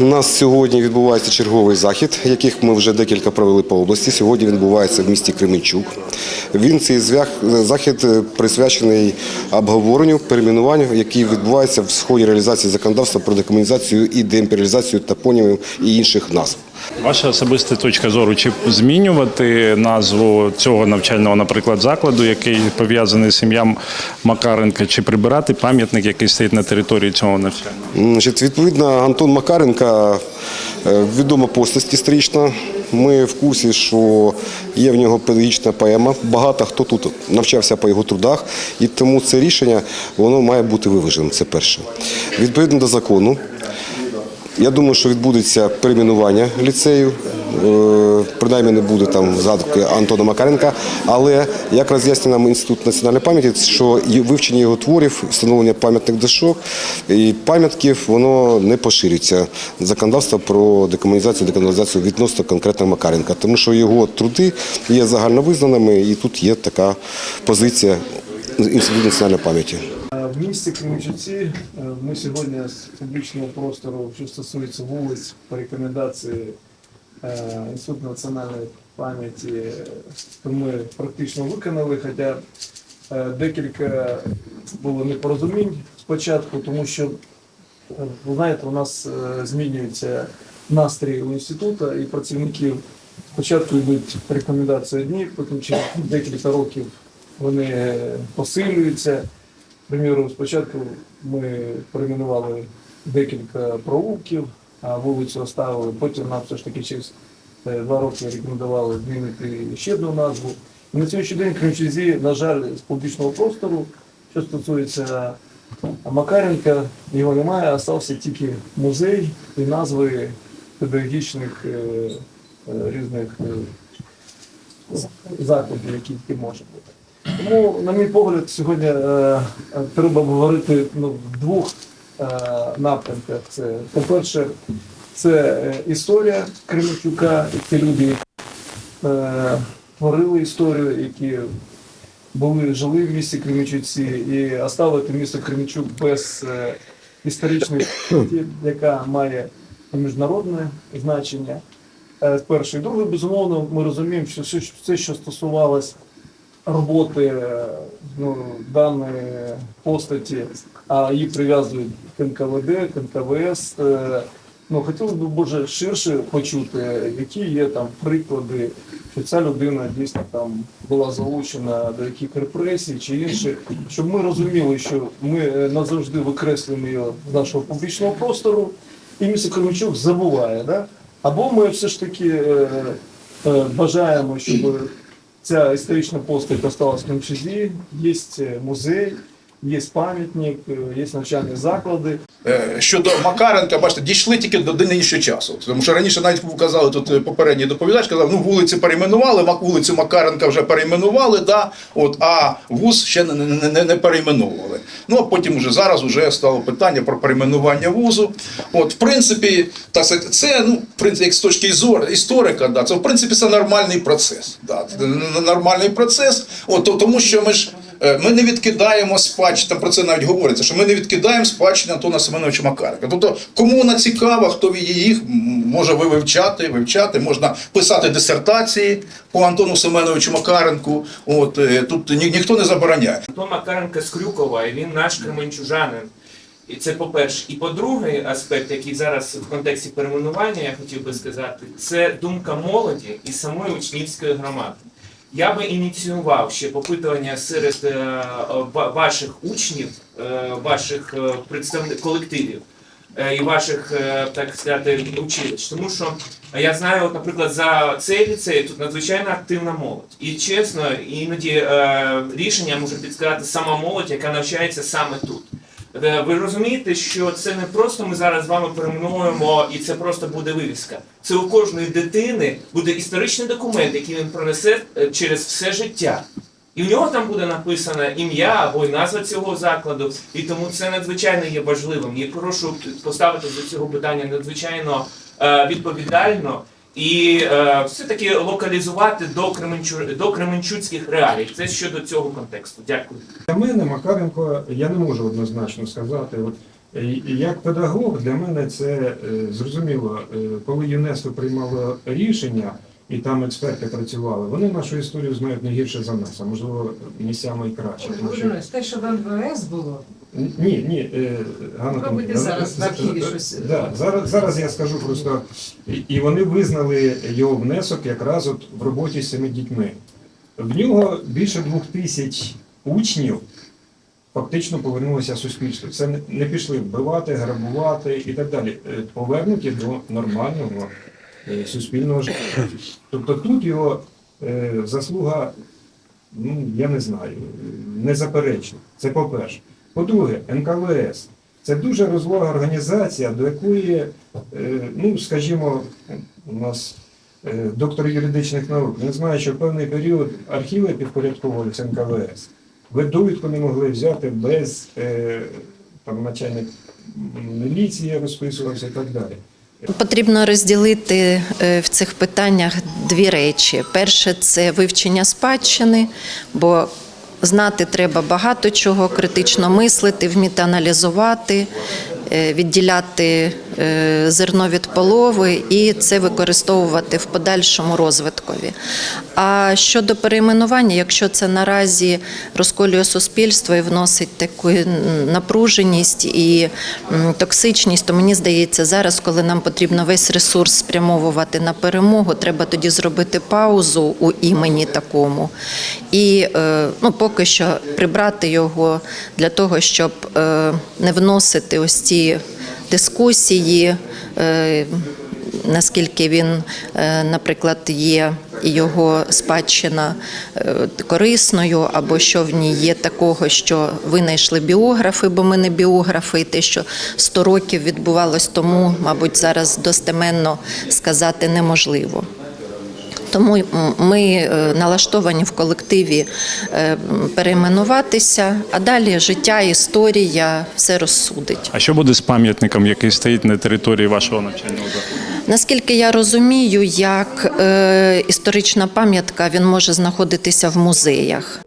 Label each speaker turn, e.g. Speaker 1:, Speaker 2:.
Speaker 1: У нас сьогодні відбувається черговий захід, яких ми вже декілька провели по області. Сьогодні він відбувається в місті Кременчук. Він цей захід присвячений обговоренню, перейменуванню, який відбувається в сході реалізації законодавства про декомунізацію і деімперіалізацію топонімів і інших назв.
Speaker 2: Ваша особиста точка зору, чи змінювати назву цього навчального, наприклад, закладу, який пов'язаний з ім'ям Макаренка, чи прибирати пам'ятник, який стоїть на території цього навчального?
Speaker 1: Відповідно, Антон Макаренко е, відома постать історична. Ми в курсі, що є в нього педагогічна поема. Багато хто тут навчався по його трудах, і тому це рішення воно має бути виваженим. Це перше. Відповідно до закону. Я думаю, що відбудеться перейменування ліцею. Е, Принаймні не буде там згадки Антона Макаренка, але як роз'яснює нам інститут національної пам'яті, що вивчення його творів, встановлення пам'ятних дошок і пам'ятків, воно не поширюється законодавство про декомунізацію, декомунізацію відносно конкретно Макаренка, тому що його труди є загальновизнаними, і тут є така позиція інституту національної пам'яті.
Speaker 3: В місті Кременчуці е, ми сьогодні з публічного простору, що стосується вулиць, по рекомендації е, Інституту національної пам'яті, то ми практично виконали, хоча е, декілька було непорозумінь спочатку, тому що, ви знаєте, у нас змінюється настрій у інституту і працівників. Спочатку йдуть рекомендації одні, потім через декілька років вони посилюються. Приміром, спочатку ми перейменували декілька провулків, а вулицю оставили. Потім нам все ж таки через е, два роки рекомендували змінити ще одну назву. І на сьогоднішній день Кримчузі, на жаль, з публічного простору, що стосується Макаренка, його немає, а стався тільки музей і назви педагогічних е, е, різних закладів, які тільки може бути. Тому, на мій погляд, сьогодні е, треба говорити ну, в двох е, напрямках. Це, по-перше, це е, історія Кременчука, ті люди, які е, творили історію, які були, жили в місті Кременчуці, і оставити місто Кременчук без е, історичної пам'яті, яка має міжнародне значення. Е, Перше. І друге, безумовно, ми розуміємо, що все, що стосувалось роботи е, ну, даної постаті, а її прив'язують к НКВД, к НКВС. е, Ну, хотілося б може ширше почути, які є там приклади, що ця людина дійсно там була залучена до яких репресій чи інших, щоб ми розуміли, що ми е, назавжди викреслюємо її з нашого публічного простору, і місто Кременчук забуває, да? або ми все ж таки е, е, бажаємо, щоб ця історична постать осталась в Кремчузі, є музей, є пам'ятник, е, є навчальні заклади.
Speaker 4: Е, Щодо Макаренка, бачите, дійшли тільки до нинішнього часу. Тому що раніше навіть казали тут е, попередній доповідач, казав, ну вулиці перейменували, вулицю Макаренка вже перейменували, да, от, а вуз ще не, не, не, не перейменовували. Ну а потім вже зараз вже стало питання про перейменування вузу. От, в принципі, так сказати, це ну, в принципі, як з точки зору історика, да, це в принципі це нормальний процес. Да, нормальний процес. От, тому що ми ж. Е, Ми не відкидаємо спадщину, там про це навіть говориться, що ми не відкидаємо спадщину Антона Семеновича Макаренка. Тобто, кому вона цікава, хто їх може ви вивчати, вивчати, можна писати дисертації по Антону Семеновичу Макаренку. От е, тут ні, ніхто не забороняє.
Speaker 5: Антон Макаренко з Крюкова, і він наш кременчужанин. І це по-перше. І по-друге, аспект, який зараз в контексті перейменування я хотів би сказати, це думка молоді і самої учнівської громади. Я би ініціював ще попитування серед е, ва- ваших учнів, е, ваших е, представників колективів е, і ваших, е, так сказати, училищ. Тому що я знаю, от, наприклад, за цей ліцей тут надзвичайно активна молодь. І чесно, іноді е, рішення може підсказати сама молодь, яка навчається саме тут. Е, Ви розумієте, що це не просто ми зараз з вами перейменуємо і це просто буде вивіска. Це у кожної дитини буде історичний документ, який він пронесе е, через все життя. І в нього там буде написано ім'я або й назва цього закладу, і тому це надзвичайно є важливим. Я прошу поставити до цього питання надзвичайно е, відповідально і е, все-таки локалізувати до Кременчу до Кременчуцьких реалій. Це щодо цього контексту. Дякую.
Speaker 6: Для мене Макаренко, я не можу однозначно сказати. От і Як педагог для мене це е, зрозуміло, Е, коли ЮНЕСКО приймало рішення, і там експерти працювали, вони нашу історію знають не гірше за нас, а можливо місцями і краще. Тому що
Speaker 7: те, що в МВС було,
Speaker 6: ні, ні, е, Ганна
Speaker 7: Робите зараз в архіві щось.
Speaker 6: Да, зараз, зараз я скажу просто, і- вони визнали його внесок якраз от в роботі з цими дітьми. В нього більше двох тисяч учнів фактично повернулося суспільству. Це не- пішли вбивати, грабувати і так далі. Е, Повернуті до нормального е, суспільного життя. Тобто тут його е, заслуга, ну я не знаю, незаперечна. Це по-перше. По-друге, НКВС. Це дуже розвага організація, до якої, е, ну скажімо, у нас е, доктор юридичних наук, він знає, що в певний період архіви підпорядковувалися НКВС. Ви довідку не могли взяти без е, там начальник міліції розписувався і так далі.
Speaker 8: Потрібно розділити в цих питаннях дві речі. Перше це вивчення спадщини, бо знати треба багато чого, критично мислити, вміти аналізувати, відділяти е, зерно від полови і це використовувати в подальшому розвиткові. А щодо перейменування, якщо це наразі розколює суспільство і вносить таку напруженість і токсичність, то мені здається, зараз, коли нам потрібно весь ресурс спрямовувати на перемогу, треба тоді зробити паузу у імені такому і е, ну, поки що прибрати його для того, щоб е, не вносити ось ці дискусії. е, Наскільки він, е, наприклад, є його спадщина е, корисною, або що в ній є такого, що винайшли біографи, бо ми не біографи, і те, що 100 років відбувалось тому, мабуть, зараз достеменно сказати неможливо. Тому ми е, налаштовані в колективі е, перейменуватися, а далі життя, історія все розсудить.
Speaker 2: А що буде з пам'ятником, який стоїть на території вашого навчального закладу?
Speaker 8: Наскільки я розумію, як е, історична пам'ятка він може знаходитися в музеях.